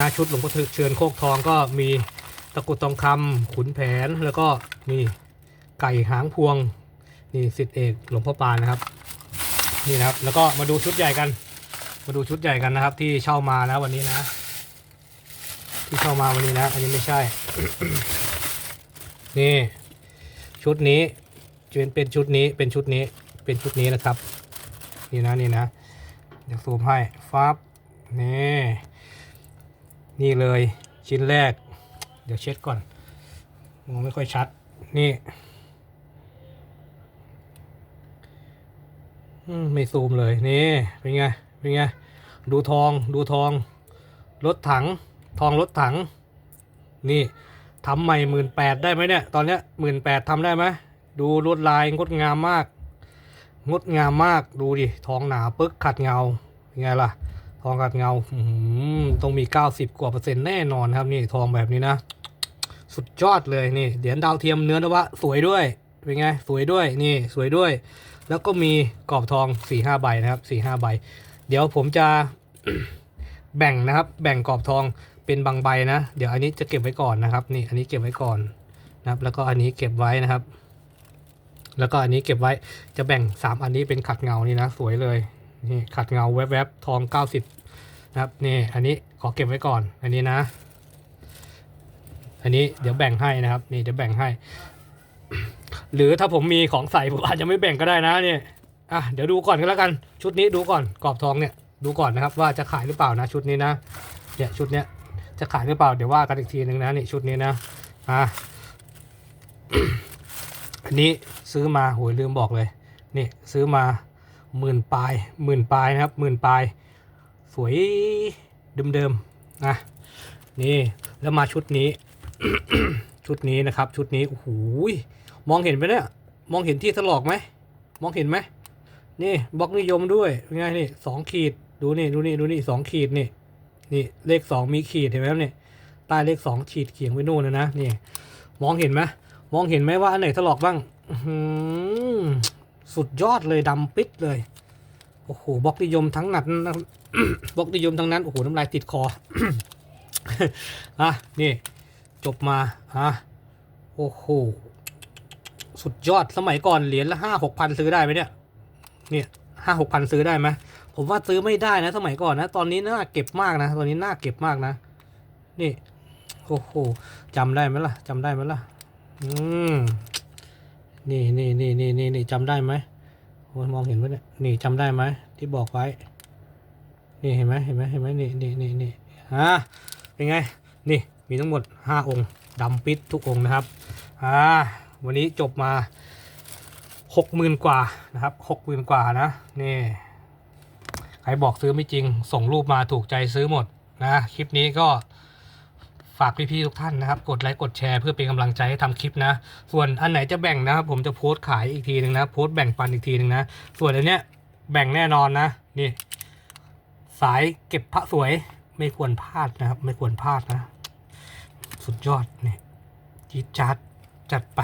นะชุดหลวงพ่อเชิญโคกทองก็มีตะกรุดทองคำขุนแผนแล้วก็มีไก่หางพวงนี่สิทธิเอกหลวงพ่อปานนะครับนี่นะครับ แล้วก็มาดูชุดใหญ่กัน มาดูชุดใหญ่กันนะครับ ที่เช่ามานะวันนี้นะ ที่เช่ามาวันนี้นะ อันนี้ไม่ใช่ นี่ ชุดนี้เป็นเป็นชุดนี้เป็นชุดนี้เป็นชุดนี้นะครับ นี่นะนี่นะเดี๋ยวซูมให้ฟับนี่ นี่เลยชิ้นแรก เดี๋ยวเช็ดก่อนมองไม่ค่อยชัด นี่ไม่ซูมเลยนี่เป็นไงเป็นไงดูทองดูทองรถถัง ทองรถถัง นี่ทำใหม่หมื่นแปดได้ไหมเนี่ย ตอนเนี้ยหมื่นแปดทำได้ไหมดูลวดลายงดงามมาก งดงามมากดูดิทองหนาปึ๊กขัดเงาเป็นไงล่ะ ทองขัดเงาต้อหือต้องมี 90 กว่าเปอร์เซ็นต์แน่นอนครับนี่ทองแบบนี้นะ สุดยอดเลยนี่เหรียญดาวเทียมเนื้อนวะสวยด้วยเป็นไงสวยด้วยนี่สวยด้วย แล้วก็มีกรอบทอง4ี่ห้าใบนะครับ4ี่ห้าใบ เดี๋ยวผมจะแบ่งนะครับ แบ่งกรอบทองเป็นบางใบนะ เดี๋ยวอันนี้จะเก็บไว้ก่อนนะครับ นี่อันนี้เก็บไว้ก่อนนะครับ แล้วก็อันนี้เก็บไว้นะครับ แล้วก็อันนี้เก็บไว้จะแบ่ง 3 อันนี้เป็นขัดเงานี่นะ สวยเลยนี่ขัดเงาแวบๆทอง 90 นะครับนี่อันนี้ขอเก็บไว้ก่อนอันนี้นะ อันนี้เดี๋ยวแบ่งให้นะครับ นี่เดี๋ยวแบ่งให้ หรือถ้าผมมีของใส่ผมอาจจะไม่แบ่งก็ได้นะเนี่ยอะเดี๋ยวดูก่อนก็แล้วกันชุดนี้ดูก่อนกรอบทองเนี่ยดูก่อนนะครับ ว่าจะขายหรือเปล่านะ ชุดนี้นะเนี่ยชุดเนี้ยจะขายหรือเปล่าเดี๋ยวว่ากันอีกทีหนึ่งนะนี่ชุดนี้นะอะอันนี้ซื้อมาโหยลืมบอกเลยนี่ซื้อมาหมื่นปลายหมื่นปลายนะครับหมื่นปลาย สวยเดิมๆนะนี่แล้วมาชุดนี้ ชุดนี้นะครับ ชุดนี้โอ้โหมองเห็นไหมเนี่ยมองเห็นที่ถลอกไหมมองเห็นไหมนี่บล็อกนิยมด้วยเป็นไงนี่สองขีดดูนี่ดูนี่ดูนี่สองขีดนี่นี่เลขสองมีขีดเห็นไหมครับนี่ใต้เลขสองขีดเขียงไว้นู่นนะนะนี่ มองเห็นไหมมองเห็นไหมว่าอันไหนถลอกบ้างสุดยอดเลยดำปิดเลย โอ้โหบล็อกนิยมทั้งนั้นบล็อกนิยมทั้งนั้น โอ้โห น้ำลายติดคออะนี่ จบมาอะโอ้โห สุดยอดสมัยก่อนเหรียญละห้าหกพันซื้อได้ไหมเนี่ย เนี่ยห้าหกพันซื้อได้ไหมผมว่าซื้อไม่ได้นะสมัยก่อนนะ ตอนนี้น่าเก็บมากนะ ตอนนี้น่าเก็บมากนะ นี่ โอ้โหจำได้ไหมล่ะจำได้ไหมล่ะ อืม นี่นี่นี่นี่นี่จำได้ไหม มองเห็นไหมเนี่ยนี่จำได้ไหมที่บอกไว้ นี่เห็นไหมเห็นไหมเห็นไหมนี่นี่นี่นี่อ่าเป็นไง นี่มีทั้งหมดห้าองค์ดำปิดทุกองค์นะครับอ่าวันนี้จบมาหกหมื่นกว่านะครับหกหมื่นกว่านะนี่ใครบอกซื้อไม่จริงส่งรูปมาถูกใจซื้อหมดนะคลิปนี้ก็ ฝากพี่ๆทุกท่านนะครับ กดไลค์กดแชร์เพื่อเป็นกำลังใจให้ทำคลิปนะ ส่วนอันไหนจะแบ่งนะครับ ผมจะโพสต์ขายอีกทีหนึ่งนะ โพสต์แบ่งปันอีกทีหนึ่งนะ ส่วนอันเนี้ยแบ่งแน่นอนนะ นี่ สายเก็บพระสวยไม่ควรพลาดนะครับ ไม่ควรพลาดนะ สุดยอดเนี่ยจีจัดจัดไป